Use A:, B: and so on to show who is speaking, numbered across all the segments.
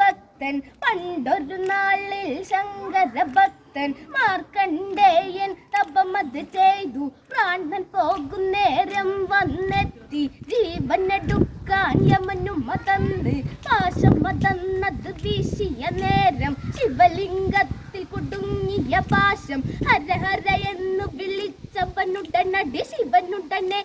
A: ഭക്തൻ പണ്ടൊരു നാളിൽ ശങ്കര ഭക്തൻ മാർക്കണ്ടേയൻ തപം അത് ചെയ്തു. പ്രാണൻ പോകുന്നേരം വന്നെത്തി. ജീവൻ എടുക്കാൻ യമനും തന്ന് പാശം തന്നത് വീശിയ നേരം ശിവലിംഗത്തിൽ കുടുങ്ങിയ പാശം. ഹരഹര എന്നു വിളിച്ചവനുടനടി ശിവനുടനെ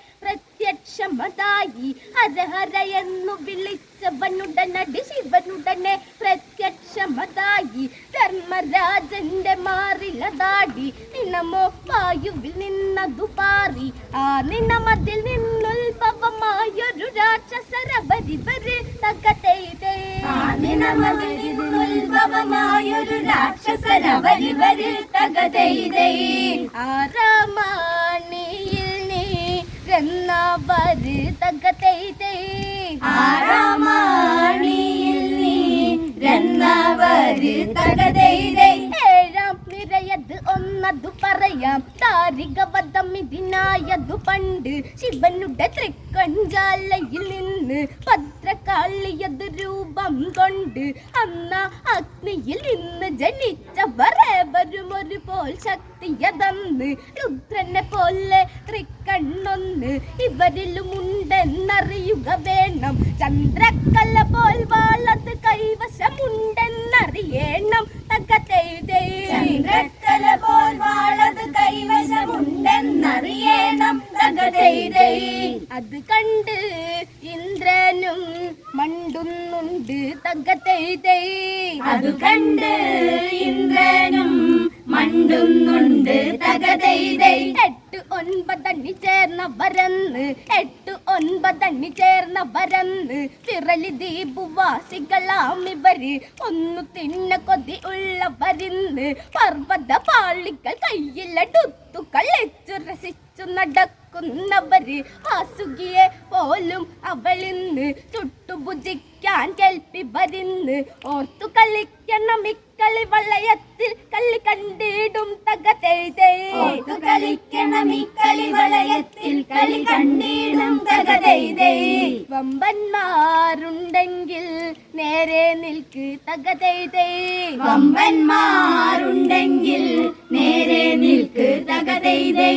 A: പ്രത്യക്ഷമതായി ഹരഹര എന്നു വിളിച്ചവനുടനടി ശിവനുടനെ പ്രത്യക്ഷമതായി ധർമ്മരാജന്റെ മാറിലതാടി നിനമോ വായുവിൽ നിന്നതു പാറി ആ നിനമതിൽ നിന്നുത്ഭവമായൊരു രാക്ഷസരവരി
B: തകതെയ്തേ നിനമതിൽ നിന്നുത്ഭവമായൊരു രാക്ഷസരവരി വരി തകതൈതൈ.
A: തകതൈതേ
B: ആരാമാണിയിൽ നീ രന്നവര് തകതൈതൈ.
A: പണ്ട് ശിവനുടെ തൃക്കഞ്ചാലയിൽ നിന്ന് ഭദ്രകാളിയത് രൂപം കൊണ്ട് അന്ന അഗ്നിയിൽ നിന്ന് ജനിച്ചവർ ഏവരും ഒരുപോൽ ശക്തിയതന്ന് രുദ്രനെ പോലെ തൃക്കണ്ണൊന്ന് ഇവരിലും ഉണ്ടെന്നറിയുക വേണം. ചന്ദ്രക്കല പോൽ വാളത് കൈവശമുണ്ടെന്നറിയണം. തകതൈതേ
B: ചന്ദ്രക്കല
A: അത് കണ്ട് ഇന്ദ്രനും മണ്ടുന്നുണ്ട് തകതൈതൈ
B: അത് കണ്ട് ഇന്ദ്രനും മണ്ടുന്നുണ്ട് തകതൈതൈ.
A: എട്ട് ഒൻപതണ്ണി ചേർന്ന വരന്ന് എട്ട് ഒൻപതണ്ണി ചേർന്ന വരന്ന് വിറലി ദ്വീപുവാസികളാം ഇവർ. ഒന്നു തിന്ന കൊതി ഉള്ളവരിന്ന് പർവത പാളികൾ കയ്യിലെടുത്തു എച്ചു രസിച്ചു നടക്കുന്നവര് വാസുകിയെ പോലും അവളിന്ന് ചുട്ടുഭുജിക്കാൻ കേൾപ്പി വരുന്ന് ഓർത്തു കളിക്കണം ഇക്കളി വളയത്തിൽ കള്ളി കണ്ടിടും തകതെഴുതേ
B: ഓർത്തു കളിക്കണം വളയത്തിൽ കളി കണ്ടിടും തകതൈതൈ.
A: വമ്പന്മാരുണ്ടെങ്കിൽ നേരെ നിൽക്ക് തകതെഴുതേ
B: വമ്പന്മാരുണ്ടെങ്കിൽ നേരെ നിൽക്ക് തകതൈതൈ